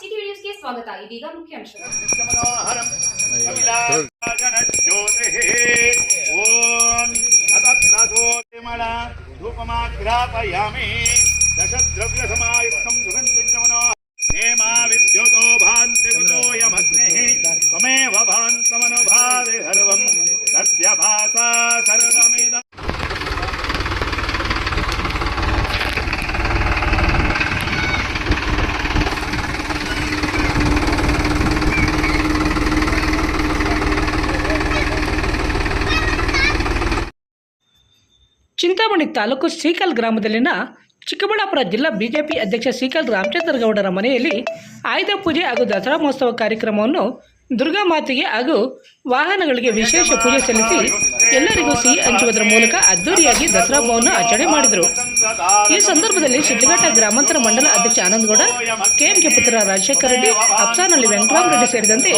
City news के स्वागत आगे का मुख्य अंश। धूपमाघ्रापयामि दशद्रव्यसमायुक्तं सुगन्धिज्ञमनो ಚಿಂತಾಮಣಿ ತಾಲೂಕು ಸೀಕಲ್ ಗ್ರಾಮದಲ್ಲಿನ ಚಿಕ್ಕಬಳ್ಳಾಪುರ ಜಿಲ್ಲಾ ಬಿಜೆಪಿ ಅಧ್ಯಕ್ಷ ಸೀಕಲ್ ರಾಮಚಂದ್ರಗೌಡರ ಮನೆಯಲ್ಲಿ ಆಯುಧ ಪೂಜೆ ಹಾಗೂ ದಸರಾ ಮಹೋತ್ಸವ ಕಾರ್ಯಕ್ರಮವನ್ನು ದುರ್ಗಾ ಮಾತೆಗೆ ಹಾಗೂ ವಾಹನಗಳಿಗೆ ವಿಶೇಷ ಪೂಜೆ ಸಲ್ಲಿಸಿ ಎಲ್ಲರಿಗೂ ಸಿಹಿ ಹಂಚುವುದರ ಮೂಲಕ ಅದ್ದೂರಿಯಾಗಿ ದಸರಾ ಹಬ್ಬವನ್ನು ಆಚರಣೆ ಮಾಡಿದರು. ಈ ಸಂದರ್ಭದಲ್ಲಿ ಶಿಡ್ಲಘಟ್ಟ ಗ್ರಾಮಾಂತರ ಮಂಡಲ ಅಧ್ಯಕ್ಷ ಆನಂದಗೌಡ, ಕೆಎಂಕೆ ಪುತ್ರ ರಾಜಶೇಖರ ರೆಡ್ಡಿ, ಅಪ್ಸಾನಹಳ್ಳಿ ವೆಂಕಟರಾಮರೆಡ್ಡಿ ಸೇರಿದಂತೆ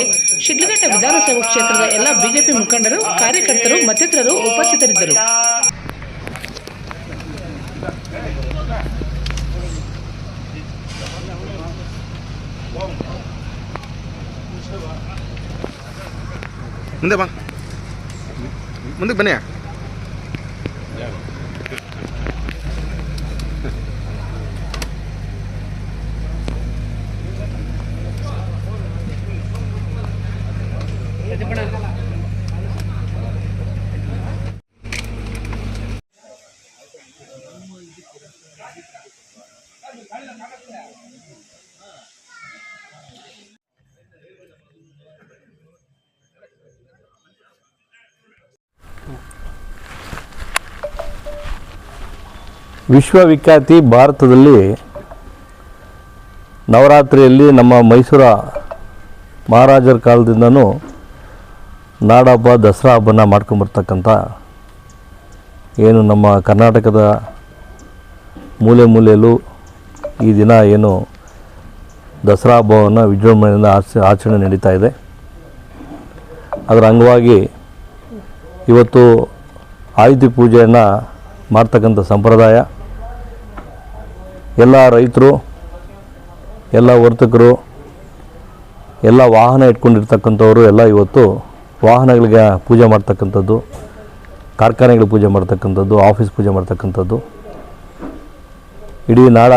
ಶಿಡ್ಲಘಟ್ಟ ವಿಧಾನಸಭಾ ಕ್ಷೇತ್ರದ ಎಲ್ಲ ಬಿಜೆಪಿ ಮುಖಂಡರು, ಕಾರ್ಯಕರ್ತರು, ಮತ್ತಿತರರು ಉಪಸ್ಥಿತರಿದ್ದರು. இந்த பா முந்துக்கு பண்ணியா ವಿಶ್ವವಿಖ್ಯಾತಿ ಭಾರತದಲ್ಲಿ ನವರಾತ್ರಿಯಲ್ಲಿ ನಮ್ಮ ಮೈಸೂರ ಮಹಾರಾಜರ ಕಾಲದಿಂದನೂ ನಾಡಹಬ್ಬ, ದಸರಾ ಹಬ್ಬನ ಮಾಡ್ಕೊಂಬರ್ತಕ್ಕಂಥ ಏನು ನಮ್ಮ ಕರ್ನಾಟಕದ ಮೂಲೆ ಮೂಲೆಯಲ್ಲೂ ಈ ದಿನ ಏನು ದಸರಾ ಹಬ್ಬವನ್ನು ವಿಜೃಂಭಣೆಯಿಂದ ಆಚ, ಆಚರಣೆ ನಡೀತಾ ಇದೆ. ಅದರ ಅಂಗವಾಗಿ ಇವತ್ತು ಆಯುಧ ಪೂಜೆಯನ್ನು ಮಾಡ್ತಕ್ಕಂಥ ಸಂಪ್ರದಾಯ ಎಲ್ಲ ರೈತರು, ಎಲ್ಲ ವರ್ತಕರು, ಎಲ್ಲ ವಾಹನ ಇಟ್ಕೊಂಡಿರ್ತಕ್ಕಂಥವರು ಎಲ್ಲ ಇವತ್ತು ವಾಹನಗಳಿಗೆ ಪೂಜೆ ಮಾಡ್ತಕ್ಕಂಥದ್ದು, ಕಾರ್ಖಾನೆಗಳಿಗೆ ಪೂಜೆ ಮಾಡ್ತಕ್ಕಂಥದ್ದು, ಆಫೀಸ್ ಪೂಜೆ ಮಾಡ್ತಕ್ಕಂಥದ್ದು. ಇಡೀ ನಾಡ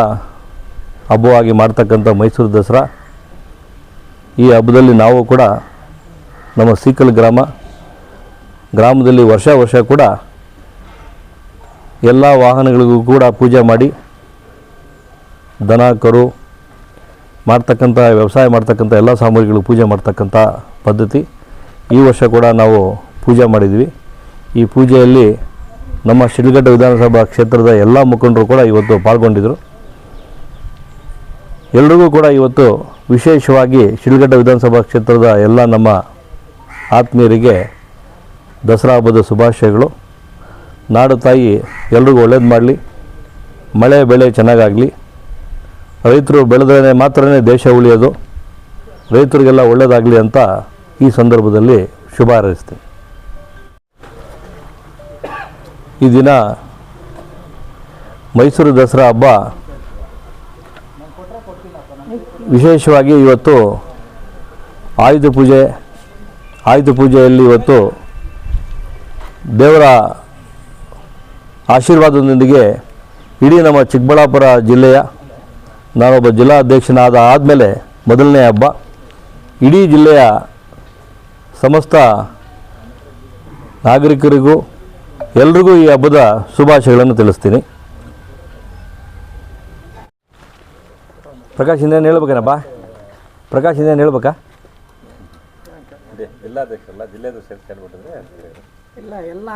ಹಬ್ಬವಾಗಿ ಮಾಡ್ತಕ್ಕಂಥ ಮೈಸೂರು ದಸರಾ. ಈ ಹಬ್ಬದಲ್ಲಿ ನಾವು ಕೂಡ ನಮ್ಮ ಸೀಕಲ್ ಗ್ರಾಮ, ಗ್ರಾಮದಲ್ಲಿ ವರ್ಷ ವರ್ಷ ಕೂಡ ಎಲ್ಲ ವಾಹನಗಳಿಗೂ ಕೂಡ ಪೂಜೆ ಮಾಡಿ ದನ ಕರು ಮಾಡ್ತಕ್ಕಂಥ, ವ್ಯವಸಾಯ ಮಾಡ್ತಕ್ಕಂಥ, ಎಲ್ಲ ಸಾಮಗ್ರಿಗಳು ಪೂಜೆ ಮಾಡ್ತಕ್ಕಂಥ ಪದ್ಧತಿ. ಈ ವರ್ಷ ಕೂಡ ನಾವು ಪೂಜೆ ಮಾಡಿದ್ವಿ. ಈ ಪೂಜೆಯಲ್ಲಿ ನಮ್ಮ ಶಿಡ್ಲಘಟ್ಟ ವಿಧಾನಸಭಾ ಕ್ಷೇತ್ರದ ಎಲ್ಲ ಮುಖಂಡರು ಕೂಡ ಇವತ್ತು ಪಾಲ್ಗೊಂಡಿದ್ದರು ಎಲ್ರಿಗೂ ಕೂಡ ಇವತ್ತು ವಿಶೇಷವಾಗಿ ಶಿಡ್ಲಘಟ್ಟ ವಿಧಾನಸಭಾ ಕ್ಷೇತ್ರದ ಎಲ್ಲ ನಮ್ಮ ಆತ್ಮೀಯರಿಗೆ ದಸರಾ ಹಬ್ಬದ ಶುಭಾಶಯಗಳು. ನಾಡು ತಾಯಿ ಎಲ್ರಿಗೂ ಒಳ್ಳೇದು ಮಾಡಲಿ. ಮಳೆ, ಬೆಳೆ ಚೆನ್ನಾಗಾಗಲಿ. ರೈತರು ಬೆಳೆದ್ರೆ ಮಾತ್ರನೇ ದೇಶ ಉಳಿಯೋದು, ರೈತರಿಗೆಲ್ಲ ಒಳ್ಳೆಯದಾಗಲಿ ಅಂತ ಈ ಸಂದರ್ಭದಲ್ಲಿ ಶುಭ ಹಾರೈಸ್ತೀನಿ. ಈ ದಿನ ಮೈಸೂರು ದಸರಾ ಹಬ್ಬ ವಿಶೇಷವಾಗಿ ಇವತ್ತು ಆಯುಧ ಪೂಜೆ, ಆಯುಧ ಪೂಜೆಯಲ್ಲಿ ಇವತ್ತು ದೇವರ ಆಶೀರ್ವಾದದೊಂದಿಗೆ ಇಡೀ ನಮ್ಮ ಚಿಕ್ಕಬಳ್ಳಾಪುರ ಜಿಲ್ಲೆಯ ನಾನೊಬ್ಬ ಜಿಲ್ಲಾ ಅಧ್ಯಕ್ಷನಾದ ಆದಮೇಲೆ ಮೊದಲನೇ ಹಬ್ಬ. ಇಡೀ ಜಿಲ್ಲೆಯ ಸಮಸ್ತ ನಾಗರಿಕರಿಗೂ ಎಲ್ರಿಗೂ ಈ ಹಬ್ಬದ ಶುಭಾಶಯಗಳನ್ನು ತಿಳಿಸ್ತೀನಿ. ಪ್ರಕಾಶ್ ಇಂದೇನು ಹೇಳ್ಬೇಕೇನಪ್ಪ? ಪ್ರಕಾಶ್ ಇನ್ನೇನು ಹೇಳ್ಬೇಕಾ? ಜಿಲ್ಲಾಧ್ಯಕ್ಷರಲ್ಲ ಜಿಲ್ಲೆದು ಸೇರಿಸಿ ಹೇಳ್ಬಿಟ್ಟಿದ್ರೆ ಇಲ್ಲ ಎಲ್ಲ